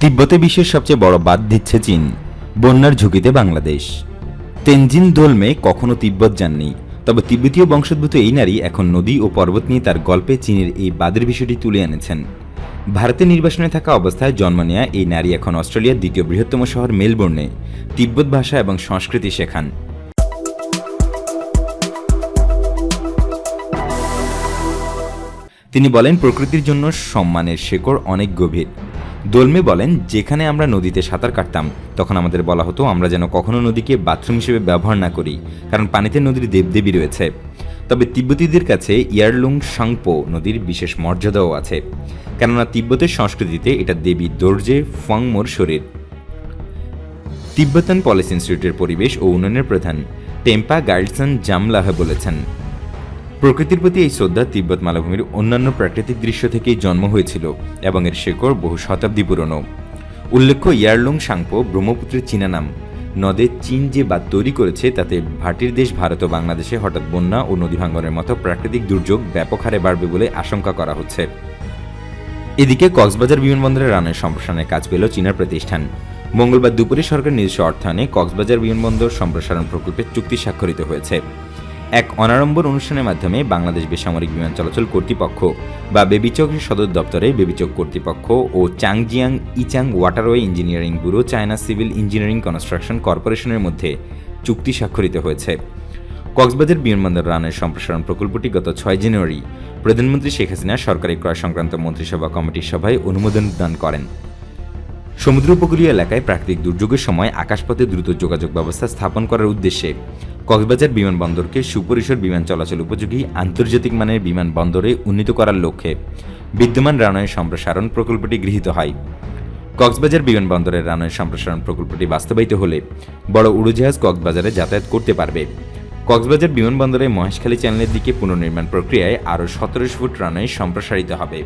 তিব্বতে বিশ্বের সবচেয়ে বড় বাদ দিচ্ছে চীন। বন্যার ঝুঁকিতে বাংলাদেশ। তেনজিন দোলমে কখনো তিব্বত যাননি, তবে তিব্বতীয় বংশোদ্ভূত এই নারী এখন নদী ও পর্বত নিয়ে তার গল্পে চীনের এই বাদের বিষয়টি তুলে এনেছেন। ভারতে নির্বাসনে থাকা অবস্থায় জন্ম নেয়া এই নারী এখন অস্ট্রেলিয়ার দ্বিতীয় বৃহত্তম শহর মেলবোর্নে, তিব্বত ভাষা এবং সংস্কৃতি শেখান। তিনি বলেন, প্রকৃতির জন্য সম্মানের শেকড় অনেক গভীর। দোলমে বলেন, যেখানে আমরা নদীতে সাঁতার কাটতাম, তখন আমাদের বলা হতো আমরা যেন কখনো নদীকে বাথরুম হিসেবে ব্যবহার না করি, কারণ পানিতে নদীর দেবদেবী রয়েছে। তবে তিব্বতীদের কাছে ইয়ারলুং সাংপো নদীর বিশেষ মর্যাদাও আছে, কেননা তিব্বতের সংস্কৃতিতে এটা দেবী দর্জে ফংমোর শরীর। তিব্বতান পলিসি ইনস্টিটিউটের পরিবেশ ও উন্নয়নের প্রধান টেম্পা গাইডসন জামলাহ বলেছেন প্রকৃতির প্রতি এই শ্রদ্ধা তিব্বত মালভূমির অন্যান্য প্রাকৃতিক দৃশ্য থেকেই জন্ম হয়েছিল এবং এর শেকড় বহু শতাব্দী পুরনো। উল্লেখ্য, ইয়ারলুং সাংপো ব্রহ্মপুত্রের চীনা নাম। নদে চীন যে বাদ তৈরি করেছে, তাতে ভাটির দেশ ভারত ও বাংলাদেশে হঠাৎ বন্যা ও নদী ভাঙ্গনের মতো প্রাকৃতিক দুর্যোগ ব্যাপক হারে বাড়বে বলে আশঙ্কা করা হচ্ছে। এদিকে কক্সবাজার বিমানবন্দরের রানের সম্প্রসারণের কাজ পেল চীনের প্রতিষ্ঠান। মঙ্গলবার দুপুরে সরকার নিজস্ব অর্থায়নে কক্সবাজার বিমানবন্দর সম্প্রসারণ প্রকল্পের চুক্তি স্বাক্ষরিত হয়েছে। এক অনাড়ম্বর অনুষ্ঠানের মাধ্যমে বাংলাদেশ বেসামরিক বিমান চলাচল কর্তৃপক্ষ বা বেবিচকের সদর দপ্তরে বেবিচক কর্তৃপক্ষ ও Changjiang Yichang waterway engineering bureau China civil engineering construction কর্পোরেশনের মধ্যে চুক্তি স্বাক্ষরিত হয়েছে। কক্সবাজার বিমানবন্দর রানের সম্প্রসারণ প্রকল্পটি গত ছয় জানুয়ারি প্রধানমন্ত্রী শেখ হাসিনা সরকারি ক্রয় সংক্রান্ত মন্ত্রিসভা কমিটির সভায় অনুমোদন দান করেন। সমুদ্র উপকূলীয় এলাকায় প্রাকৃতিক দুর্যোগের সময় আকাশপথে দ্রুত যোগাযোগ ব্যবস্থা স্থাপন করার উদ্দেশ্যে কক্সবাজার বিমানবন্দরকে সুপরিসর বিমান চলাচল উপযোগী আন্তর্জাতিক মানের বিমানবন্দরে উন্নীত করার লক্ষ্যে বিদ্যমান রানওয়ে সম্প্রসারণ প্রকল্পটি গৃহীত হয়। কক্সবাজার বিমানবন্দরের রানওয়ে সম্প্রসারণ প্রকল্পটি বাস্তবায়িত হলে বড় উড়োজাহাজ কক্সবাজারে যাতায়াত করতে পারবে। কক্সবাজার বিমানবন্দরে মহেশখালী চ্যানেলের দিকে পুনর্নির্মাণ প্রক্রিয়ায় আরও সতেরোশো ফুট রানওয়ে সম্প্রসারিত হবে।